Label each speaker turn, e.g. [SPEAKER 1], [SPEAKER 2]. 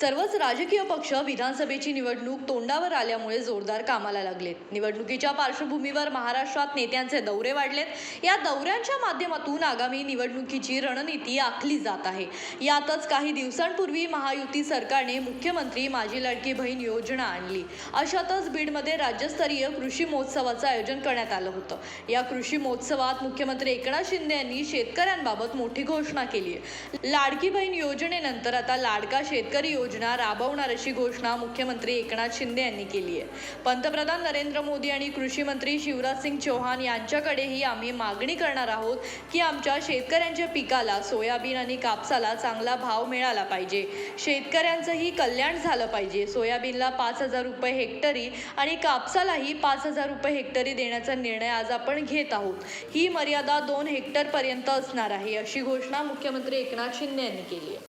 [SPEAKER 1] सर्वच राजकीय पक्ष विधानसभेची निवडणूक तोंडावर आल्यामुळे जोरदार कामाला लागलेत. निवडणुकीच्या पार्श्वभूमीवर महाराष्ट्रात नेत्यांचे दौरे वाढलेत. या दौऱ्यांच्या माध्यमातून आगामी निवडणुकीची रणनीती आखली जात आहे. यातच काही दिवसांपूर्वी महायुती सरकारने मुख्यमंत्री माझी लाडकी बहीण योजना आणली. अशातच बीडमध्ये राज्यस्तरीय कृषी महोत्सवाचं आयोजन करण्यात आलं होतं. या कृषी महोत्सवात मुख्यमंत्री एकनाथ शिंदे यांनी शेतकऱ्यांबाबत मोठी घोषणा केली आहे. लाडकी बहीण योजनेनंतर आता लाडका शेतकरी योजना योजना राबवणार अशी घोषणा मुख्यमंत्री एकनाथ शिंदे यांनी केली आहे. पंतप्रधान नरेंद्र मोदी आणि कृषी मंत्री शिवराज सिंग चौहान यांच्याकडेही आम्ही मागणी करणार आहोत की आमच्या शेतकऱ्यांच्या पिकाला सोयाबीन आणि कापसाला चांगला भाव मिळाला पाहिजे. शेतकऱ्यांचंही कल्याण झालं पाहिजे. सोयाबीनला पाच हजार रुपये हेक्टरी आणि कापसालाही पाच हजार रुपये हेक्टरी देण्याचा निर्णय आज आपण घेत आहोत. ही मर्यादा दोन हेक्टरपर्यंत असणार आहे अशी घोषणा मुख्यमंत्री एकनाथ शिंदे यांनी केली आहे.